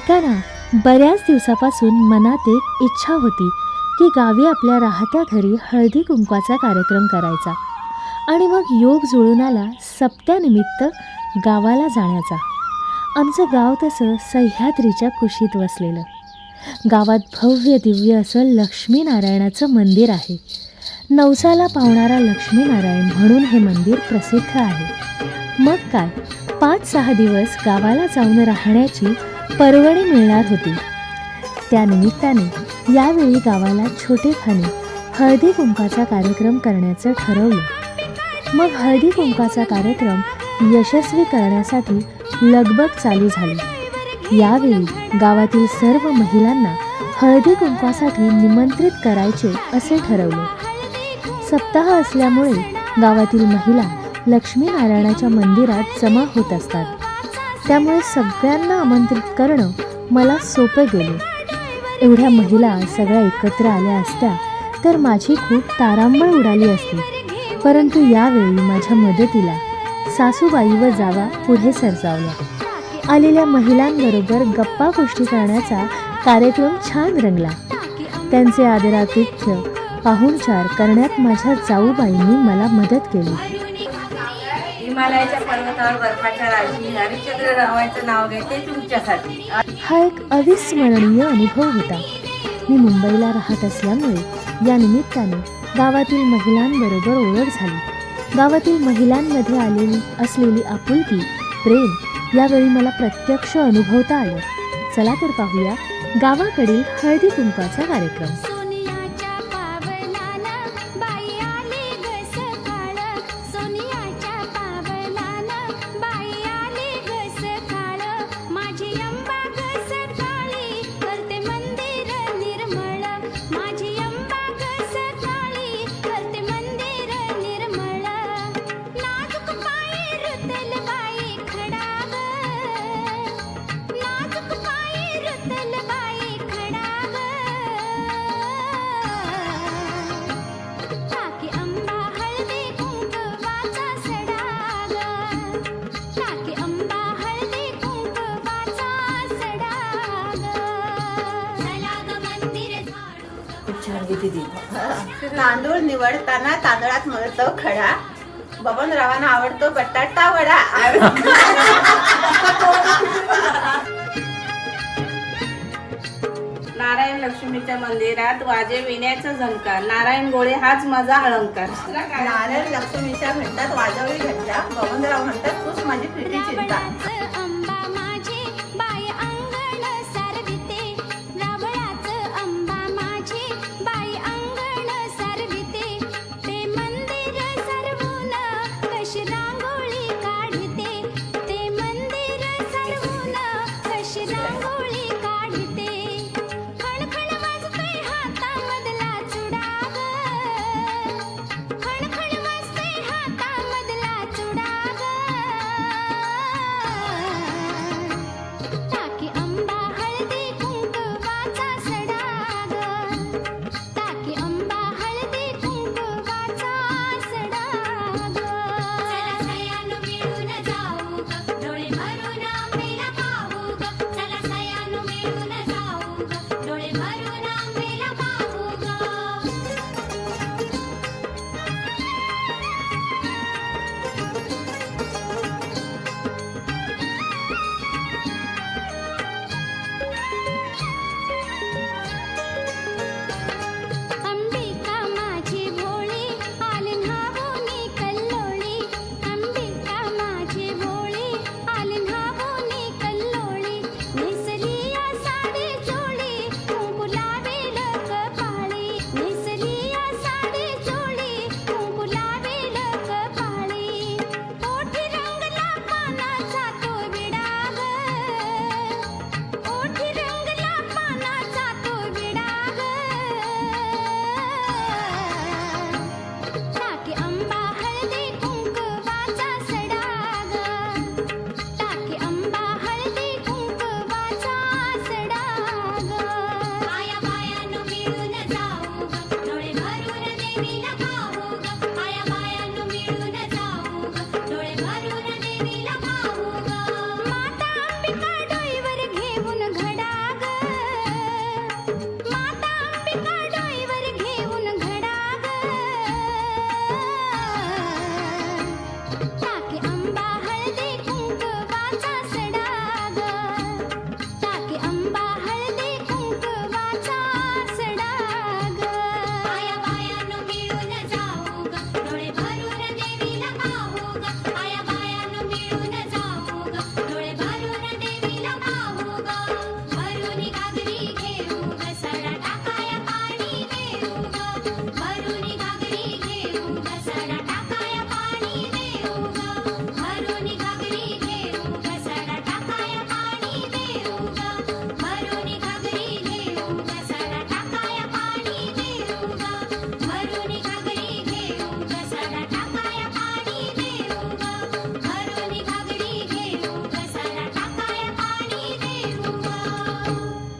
ऐका ना बऱ्याच दिवसापासून मनात एक इच्छा होती की गावी आपल्या राहत्या घरी हळदी कुंकवाचा कार्यक्रम करायचा आणि मग योग जुळून आला सप्त्यानिमित्त गावाला जाण्याचा. आमचं गाव तसं सह्याद्रीच्या कुशीत वसलेलं. गावात भव्य दिव्य असं लक्ष्मीनारायणाचं मंदिर आहे. नवसाला पावणारा लक्ष्मीनारायण म्हणून हे मंदिर प्रसिद्ध आहे. मग काय? पाच सहा दिवस गावाला जाऊन राहण्याची परवणी मिळणार होती. त्यानिमित्ताने यावेळी गावाला छोटेखाने हळदी कुंकाचा कार्यक्रम करण्याचं ठरवलं. मग हळदी कुंकाचा कार्यक्रम यशस्वी करण्यासाठी लगबग चालू झाली. यावेळी गावातील सर्व महिलांना हळदी कुंकासाठी निमंत्रित करायचे असे ठरवले. सप्ताह असल्यामुळे गावातील महिला लक्ष्मीनारायणाच्या मंदिरात जमा होत असतात. त्यामुळे सगळ्यांना आमंत्रित करणं मला सोपं गेले. एवढ्या महिला सगळ्या एकत्र आल्या असत्या तर माझी खूप तारांबळ उडाली असती. परंतु यावेळी माझ्या मदतीला सासूबाई व जावा पुढे सरसावल्या आलेल्या महिलांबरोबर गप्पा गोष्टी करण्याचा कार्यक्रम छान रंगला. त्यांचे आदरातिथ्य पाहुणचार करण्यात माझ्या जाऊबाईंनी मला मदत केली. हिमालयाच्या पर्वतावर बर्फाच्या राशी हरिश्चंद्र रावांचं नाव घेते तुमच्यासाठी. हा एक अविस्मरणीय अनुभव होता. मी मुंबईला राहत असल्यामुळे या निमित्ताने गावातील महिलांबरोबर ओळख झाली. गावातील महिलांमध्ये आलेली असलेली आपुलकी प्रेम यावेळी मला प्रत्यक्ष अनुभवता आलं. चला तर पाहूया गावाकडील हळदी कुंकाचा कार्यक्रम. तांदूळ निवडताना तांदळात मळतो खडा. बबनरावांना आवडतो बटाटा वडा. लक्ष्मीच्या मंदिरात वाजे विण्याचा झंकार. नारायण गोळे हाच माझा अलंकार. नारायण लक्ष्मीच्या म्हणतात वाजवळी घंटा. बबनराव म्हणतात तूच माझी प्रीती चिंता. Mira,